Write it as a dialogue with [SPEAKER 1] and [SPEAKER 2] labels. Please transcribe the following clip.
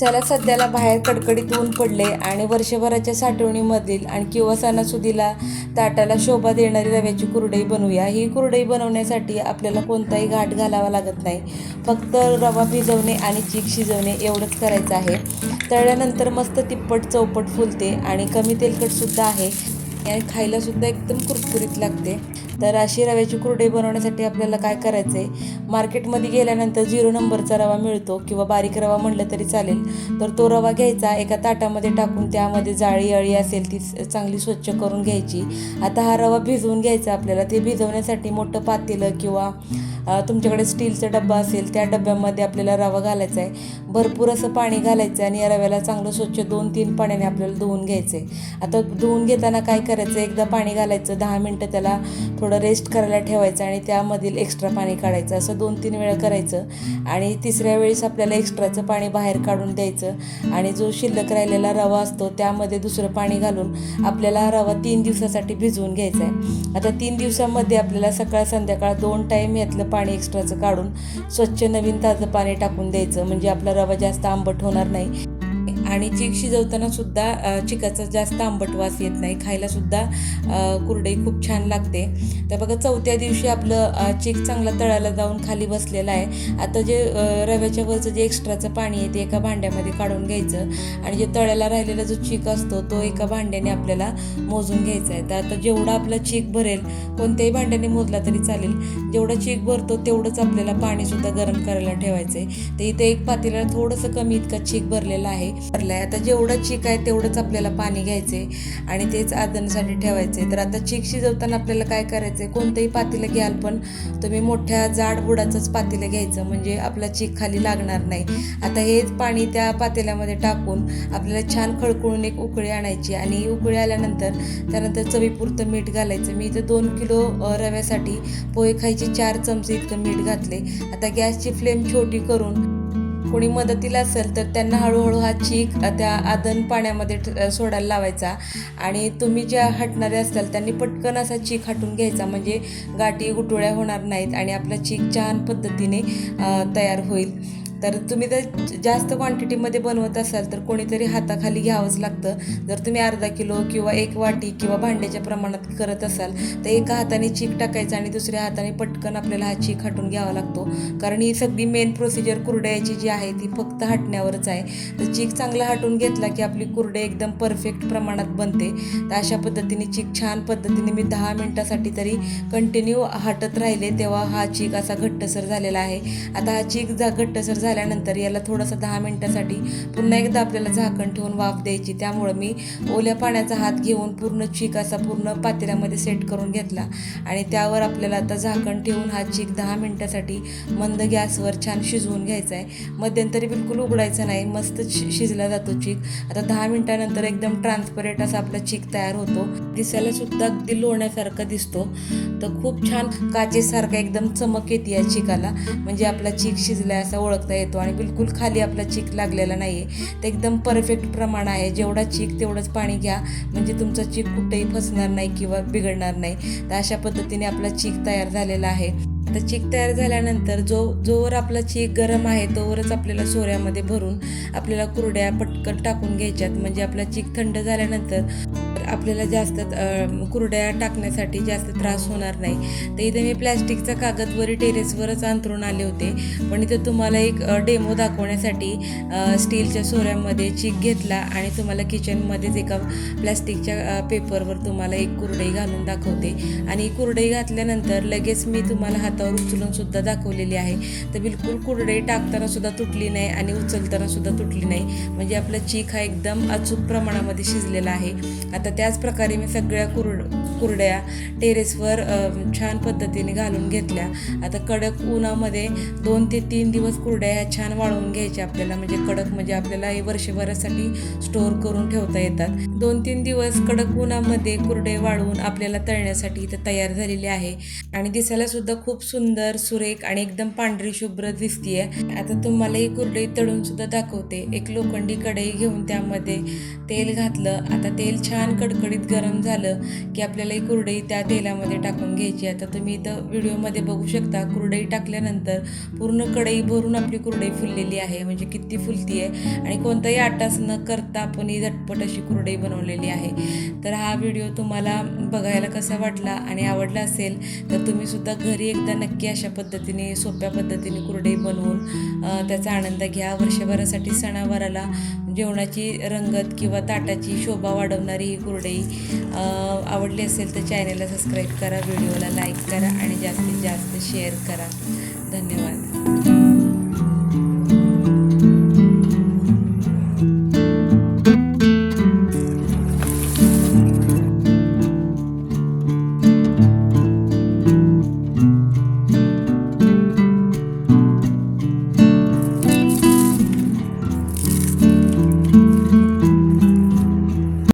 [SPEAKER 1] चला सध्याला बाहेर कडकडीत ऊन पडले आणि वर्षभराच्या साठवणीमधील आणि किंवा सणासुदीला ताटाला शोभा देणारी रव्याची कुरडई बनवूया. ही कुरडई बनवण्यासाठी आपल्याला कोणताही घाट घालावा लागत नाही. फक्त रवा भिजवणे आणि चीक शिजवणे एवढंच करायचं आहे. तळल्यानंतर मस्त तिप्पट चौपट फुलते आणि कमी तेलकटसुद्धा आहे. आणि खायला सुद्धा एकदम कुरकुरीत लागते. तर अशी रव्याची कुरडई बनवण्यासाठी आपल्याला काय करायचं आहे मार्केटमध्ये गेल्यानंतर झिरो नंबरचा रवा मिळतो किंवा बारीक रवा म्हणलं तरी चालेल. तर तो रवा घ्यायचा एका ताटामध्ये टाकून त्यामध्ये जाळी अळी असेल ती चांगली स्वच्छ करून घ्यायची. आता हा रवा भिजवून घ्यायचा आपल्याला. ते भिजवण्यासाठी मोठं पातेलं किंवा तुमच्याकडे स्टीलचा डब्बा असेल त्या डब्यामध्ये आपल्याला रवा घालायचा आहे. भरपूर असं पाणी घालायचं आहे आणि या रव्याला चांगलं स्वच्छ दोन तीन पाण्याने आपल्याला धुवून घ्यायचं आहे आता धुवून घेताना काय करायचं? एकदा पाणी घालायचं दहा मिनटं त्याला थोडं रेस्ट करायला ठेवायचं आणि त्यामधील एक्स्ट्रा पाणी काढायचं. असं दोन तीन वेळा करायचं आणि तिसऱ्या वेळेस आपल्याला एक्स्ट्राचं पाणी बाहेर काढून द्यायचं आणि जो शिल्लक राहिलेला रवा असतो त्यामध्ये दुसरं पाणी घालून आपल्याला रवा तीन दिवसासाठी भिजवून घ्यायचा आहे. आता तीन दिवसामध्ये आपल्याला सकाळ संध्याकाळ दोन टाईम यातलं पाणी एक्स्ट्राचं काढून स्वच्छ नवीन ताजं पाणी टाकून द्यायचं. म्हणजे आपला रवा जास्त आंबट होणार नाही. आणि चीक शिजवताना सुद्धा चिकाचा जास्त आंबट वास येत नाही. खायला सुद्धा कुरडई खूप छान लागते. तर बघा चौथ्या दिवशी आपलं चीक चांगला तळाला जाऊन खाली बसलेलं आहे. आता जे रव्याच्या वरचं जे एक्स्ट्राचं पाणी आहे ते एका भांड्यामध्ये काढून घ्यायचं. आणि जे तळ्याला राहिलेला जो चीक असतो तो एका भांड्याने आपल्याला मोजून घ्यायचा आहे. तर आता जेवढा आपला चीक भरेल कोणत्याही भांड्याने मोजला तरी चालेल. जेवढा चीक भरतो तेवढंच आपल्याला पाणीसुद्धा गरम करायला ठेवायचं आहे तर इथे एक पातेला थोडंसं कमी इतका चीक भरलेला आहे. भरलाय आता जेवढं चीक आहे तेवढंच आपल्याला पाणी घ्यायचे आणि तेच आदनसाठी ठेवायचे तर आता चीक शिजवताना आपल्याला काय करायचं आहे कोणतंही पातेलं घ्याल पण तुम्ही मोठ्या जाड बुडाचंच पातेलं घ्यायचं. म्हणजे आपला चीक खाली लागणार नाही. आता हेच पाणी त्या पातेल्यामध्ये टाकून आपल्याला छान खळखळून एक उकळी आणायची आणि उकळी आल्यानंतर त्यानंतर चवीपुरतं मीठ घालायचं. मी इथं दोन किलो रव्यासाठी पोहे खायचे चार चमचे इतकं मीठ घातले. आता गॅसची फ्लेम छोटी करून कोणी मदतीला असेल तर त्यांना हळूहळू हा चीक त्या आदन पाण्यामध्ये ठ- सोडायला लावायचा. आणि तुम्ही ज्या हटणारे असाल त्यांनी पटकन असा चीक हटून घ्यायचा. म्हणजे गाठी गुटोळ्या होणार नाहीत आणि आपला चीक छान पद्धतीने तयार होईल. तर तुम्ही जर जास्त क्वांटिटीमध्ये बनवत असाल तर कोणीतरी हाताखाली घ्यावंच लागतं. जर तुम्ही अर्धा किलो किंवा एक वाटी किंवा भांड्याच्या प्रमाणात करत असाल तर एका हाताने चीक टाकायचं आणि दुसऱ्या हाताने पटकन आपल्याला हा चीक हटून घ्यावा लागतो. कारण ही सगळी मेन प्रोसिजर कुरड्याची जी आहे ती फक्त हटण्यावरच आहे. तर चीक चांगला हटून घेतला की आपली कुरडे एकदम परफेक्ट प्रमाणात बनते. तर अशा पद्धतीने चीक छान पद्धतीने मी दहा मिनटासाठी तरी कंटिन्यू हटत राहिले तेव्हा हा चीक असा घट्टसर झालेला आहे. आता हा चीक जा घट्टसर झाल्यानंतर याला थोडंसं दहा मिनटासाठी पुन्हा एकदा आपल्याला झाकण ठेवून वाफ द्यायची. त्यामुळं मी ओल्या पाण्याचा हात घेऊन पूर्ण चीक असा पूर्ण पातेल्यामध्ये सेट करून घेतला. आणि त्यावर आपल्याला आता झाकण ठेवून हा चीक दहा मिनटासाठी मंद गॅसवर छान शिजवून घ्यायचा आहे मध्यंतरी बिलकुल उघडायचं नाही मस्त शि- शिजला जातो चीक. आता दहा मिनटानंतर एकदम ट्रान्सपरेंट असा आपला चीक तयार होतो. दिसायला सुद्धा अगदी लोण्यासारखा दिसतो. तर खूप छान काचेसारखा एकदम चमक येते या चिकाला. म्हणजे आपला चीक शिजलाय असा ओळखता येतो आणि बिलकुल खाली आपला चीक लागलेला नाही आहे तर एकदम परफेक्ट प्रमाण आहे. जेवढा चीक तेवढंच पाणी घ्या. म्हणजे तुमचा चीक कुठेही फसणार नाही किंवा बिघडणार नाही. तर अशा पद्धतीने आपला चीक तयार झालेला आहे. आता चीक तयार झाल्यानंतर जो जोवर आपला चीक गरम आहे तोवरच आपल्याला सोऱ्यामध्ये भरून आपल्याला कुरड्या पटकन टाकून घ्यायच्यात. म्हणजे आपला चीक थंड झाल्यानंतर आपल्याला जास्त कुरड्या टाकण्यासाठी जास्त त्रास होणार नाही. तर इथे मी प्लॅस्टिकचा कागद वरी टेरेसवरच अंतरून आले होते. पण इथे तुम्हाला एक डेमो दाखवण्यासाठी स्टीलच्या सोऱ्यामध्ये चीक घेतला आणि तुम्हाला किचनमध्येच एका प्लॅस्टिकच्या पेपरवर तुम्हाला एक कुरडई घालून दाखवते. आणि कुरडई घातल्यानंतर लगेच मी तुम्हाला हात हातावर उचलून सुद्धा दाखवलेली आहे. तर बिलकुल कुरडई टाकताना सुद्धा तुटली नाही आणि उचलताना सुद्धा तुटली नाही. म्हणजे आपला चीक हा एकदम अचूक प्रमाणामध्ये शिजलेला आहे. आता त्याच प्रकारे मी सगळ्या कुरड कुरड्या टेरेसवर छान पद्धतीने घालून घेतल्या. आता कडक उन्हामध्ये दोन ते तीन दिवस कुरड्या ह्या छान वाळवून घ्यायच्या आपल्याला. म्हणजे कडक म्हणजे आपल्याला हे वर्षभरासाठी स्टोअर करून ठेवता येतात. दोन तीन दिवस कडक उन्हामध्ये कुरडे वाळवून आपल्याला तळण्यासाठी इथं तयार झालेली आहे. आणि दिसायला सुद्धा खूप सुंदर सुरेख आणि एकदम पांढरी शुभ्र दिसतीये. आता तुम्हाला ही कुरडे तळून सुद्धा दाखवते. एक लोखंडी कढई घेऊन त्यामध्ये तेल घातलं. आता तेल छान कडकडीत गरम झालं की आपल्याला आपल्याला कुरडई त्या तेलामध्ये टाकून घ्यायची. आता तुम्ही इथं व्हिडिओमध्ये बघू शकता कुरडई टाकल्यानंतर पूर्ण कढई भरून आपली कुरडई फुललेली आहे. म्हणजे किती फुलती आहे आणि कोणताही आटास न करता आपण ही झटपट अशी कुरडई बनवलेली आहे. तर हा व्हिडिओ तुम्हाला बघायला कसा वाटला आणि आवडला असेल तर तुम्ही सुद्धा घरी एकदा नक्की अशा पद्धतीने सोप्या पद्धतीने कुरडई बनवून त्याचा आनंद घ्या. वर्षभरासाठी सणावाराला जेवणाची रंगत किंवा ताटाची शोभा वाढवणारी ही कुरडई आवडली असेल तर चॅनलला सबस्क्राईब करा व्हिडिओला लाईक करा आणि जास्तीत जास्त शेअर करा. धन्यवाद.